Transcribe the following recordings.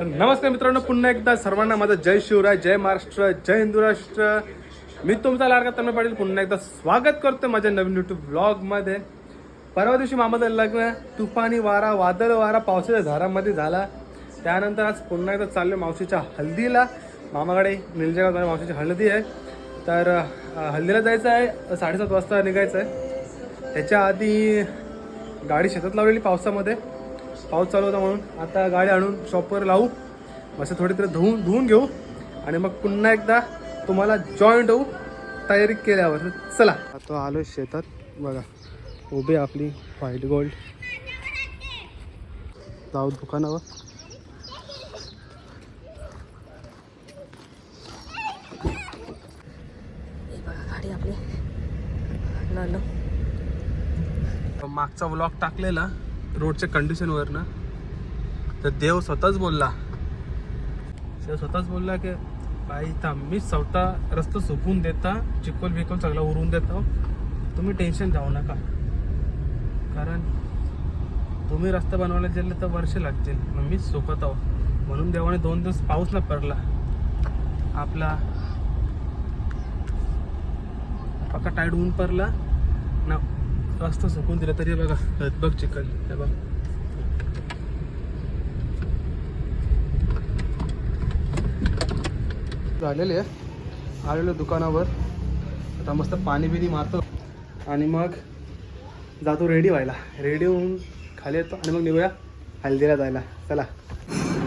नमस्कार मित्रांनो पुन्हा एकदा सर्वांना माझा जय शिवराय जय महाराष्ट्र जय हिंदू राष्ट्र. मी तुमचा लाडका तन्मय पाटील पुन्हा एकदा स्वागत करतो माझ्या नवीन युट्यूब ब्लॉगमध्ये परवा दिवशी मामाचं लग्न तुफानी वारा वादळ वारा पावसाच्या धारामध्ये झाला. त्यानंतर आज पुन्हा एकदा चाललो मावशीच्या हल्दीला. मामाकडे निलजगाव मावशीची हळदी आहे. तर हल्दीला जायचं आहे साडेसात वाजता निघायचं आहे. त्याच्या आधी गाडी शेतात लावलेली पावसामध्ये. पाऊस चालू होता म्हणून आता गाडी आणून शॉपवर लावू. मस्त थोडी तरी धुवून धुवून घेऊ. आणि मग पुन्हा एकदा तुम्हाला जॉईंट होऊ तयारी केल्यावर. चला. आता आलो शेतात. बघा उभी आपली व्हाईट गोल्ड जाऊ दुकानावर. हे गाडी आपली. मागचा व्लॉग टाकलेला. रोडच्या कंडिशनवर ना तर देव स्वतःच बोलला. देव स्वतःच बोलला की बाई थांब मी स्वतः रस्ता सुकून देता चिकोल बिकोल सगळं उरून देतो. तुम्ही टेन्शन जाऊ नका. कारण तुम्ही रस्ता बनवायला गेले तर वर्ष लागतील. मग मीच सोपत आहो. म्हणून देवाने दोन दिवस पाऊस ना पडला. आपला पक्का टाईट ऊन पडला. रस्ता सुकून दिला तरी बघा. बघ चिकन. हे बघ. झालेले आहे. आलेलो दुकानावर. आता मस्त पाणी बिनी मारतो. आणि मग जातो रेडी व्हायला. रेडी होऊन खाली येतो. आणि मग निघूया हल्दीला जायला. चला.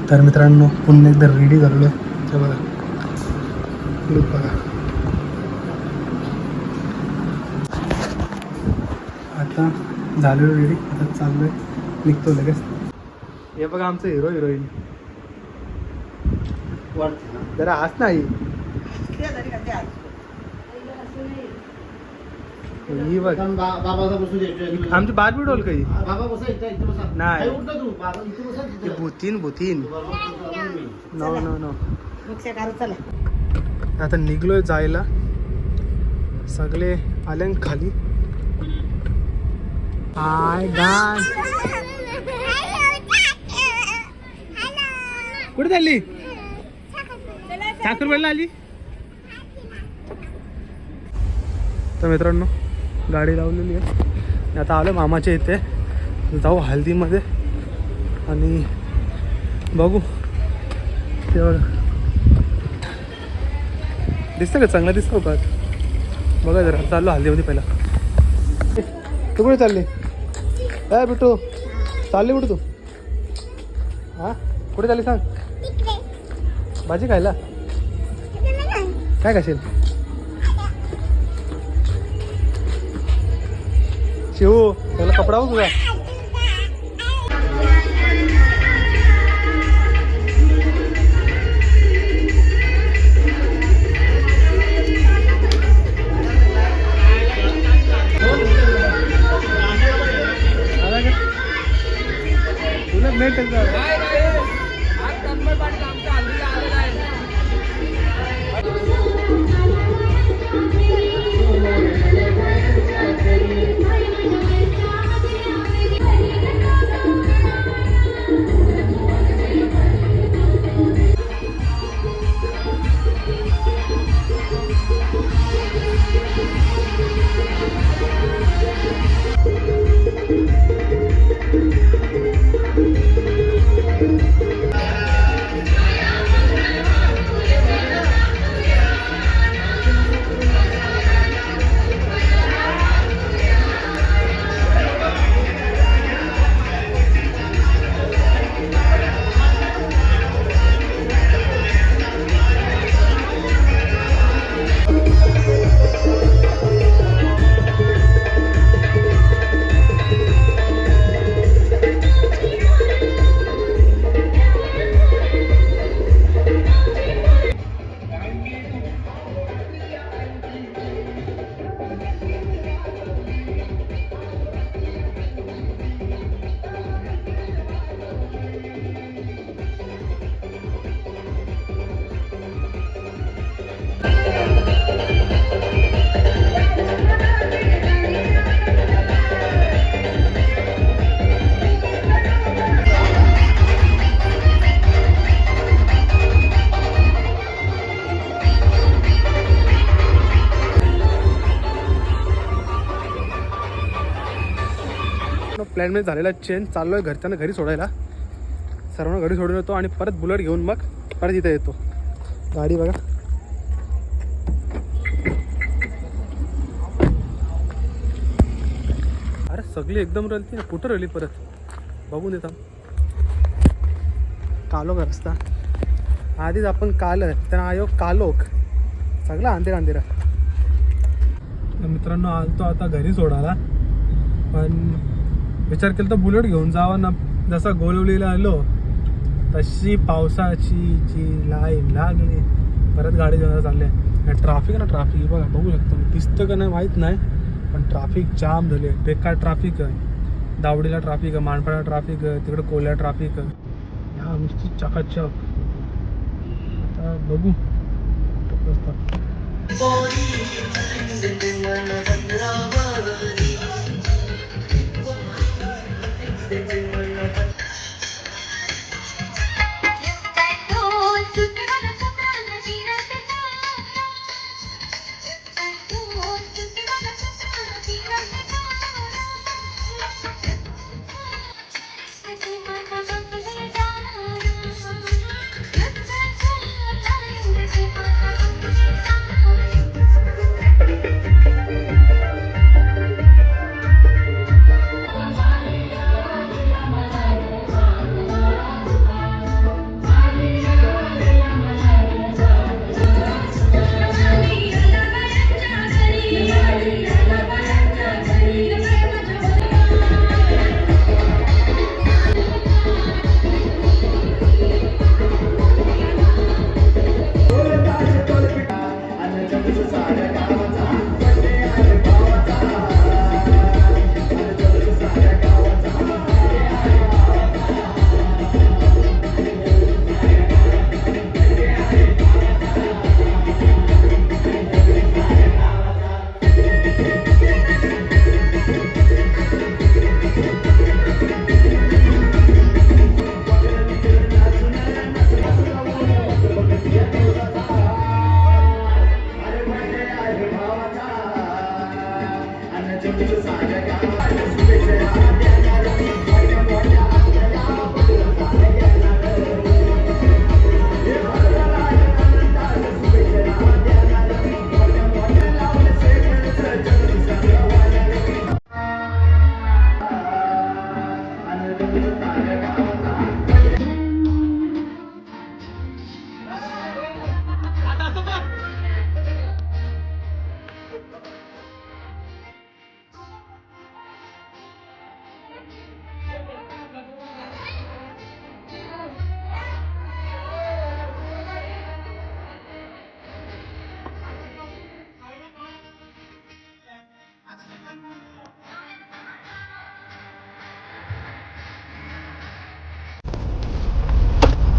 तर मित्रांनो पुन्हा एकदा रेडी झालेलो आहे. ते बघा. लुक बघा. आता झालेलो रेडी आता चाललोय. निघतो लगेच. हे बघा आमचं हिरो हिरोईन जरा हाच नाही. ही बघ. आमची बात बी डोल काही नाही. भूतीन भूतीन. नो नो नो आता निघलोय जायला. सगळे आले खाली. हाय गाय कुठे चालली? ठाकूरवाडीला आली? तर मित्रांनो गाडी लावलेली आहे. आता आलो मामाच्या इथे. जाऊ हल्दीमध्ये. आणि बघू. तेवढं. दिसतं का? चांगलं दिसतो का? बघा जरा. चाललो हल्दीमध्ये पहिला. तू कुठे चालली. काय बिटू चालली कुठे तू? हा? कुठे चालली सांग. भाजी खायला? काय खाशील? शिवू त्याला कपडा हो तुझा. प्लॅनमध्ये म्हणजे झालेला चेंज चाललो आहे घरच्यानं घरी सोडायला. सर्वांना घरी सोडून येतो आणि परत बुलेट घेऊन मग परत इथे येतो. गाडी बघा. सगळी एकदम रलती ना कुठं रली परत? बघून येतात कालोख रस्ता? आधीच आपण काल तर आयोग कालोख सगळा अंधेर अंधेरा. तर मित्रांनो आलतो आता घरी सोडायला. पण विचार केला तर बुलेट घेऊन जावा ना. जसा गोलवलीला आलो तशी पावसाची जी लाईन लागली परत गाडी घेऊन चालले ट्राफिक ना ट्राफिक बघा बघू शकतो दिसतं का नाही माहीत नाही. पण ट्राफिक जाम झाले बेकार ट्राफिक आहे. दावडीला ट्राफिक आहे मानपाडा ट्राफिक आहे तिकडे कोल्या ट्राफिक आहे. ह्या नुसती चकाचक. आता बघू. रस्ता.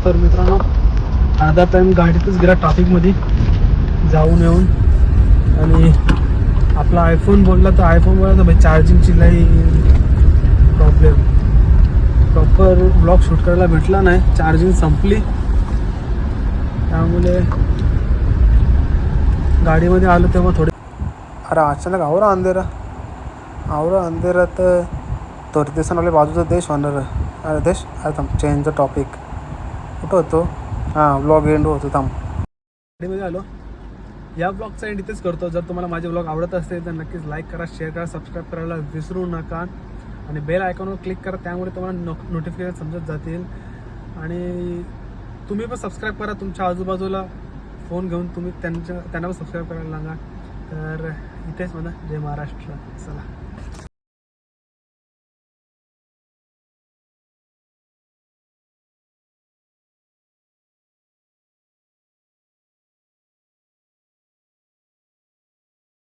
तर मित्रांनो अर्धा टाईम गाडीतच गेला ट्रॅफिकमध्ये जाऊन येऊन. आणि आपला आयफोन बोलला तर आयफोन बोलला तर भाई चार्जिंगची लई प्रॉब्लेम प्रॉपर ब्लॉक शूट करायला भेटला नाही. चार्जिंग संपली. त्यामुळे गाडीमध्ये आलो तेव्हा थोडे अरे अचानक आवरा अंधेरा. आवरा अंधेरा तर तर आपल्या बाजूचा देश होणार अरे देश अरे थांब चेंजचा टॉपिक कुठं होतो? हां ब्लॉग एंड होतो थांब. गाडीमध्ये आलो. या ब्लॉगचा एंड इथेच करतो. जर तुम्हाला माझे ब्लॉग आवडत असतील तर नक्कीच लाईक करा शेअर करा सबस्क्राईब करायला विसरू नका. आणि बेल आयकॉनवर क्लिक करा त्यामुळे तुम्हाला नो नोटिफिकेशन समजत जातील. आणि तुम्ही पण सबस्क्राईब करा. तुमच्या आजूबाजूला फोन घेऊन तुम्ही त्यांच्या त्यांना पण सबस्क्राईब करायला लागा. तर इथेच म्हणा जय महाराष्ट्र. चला.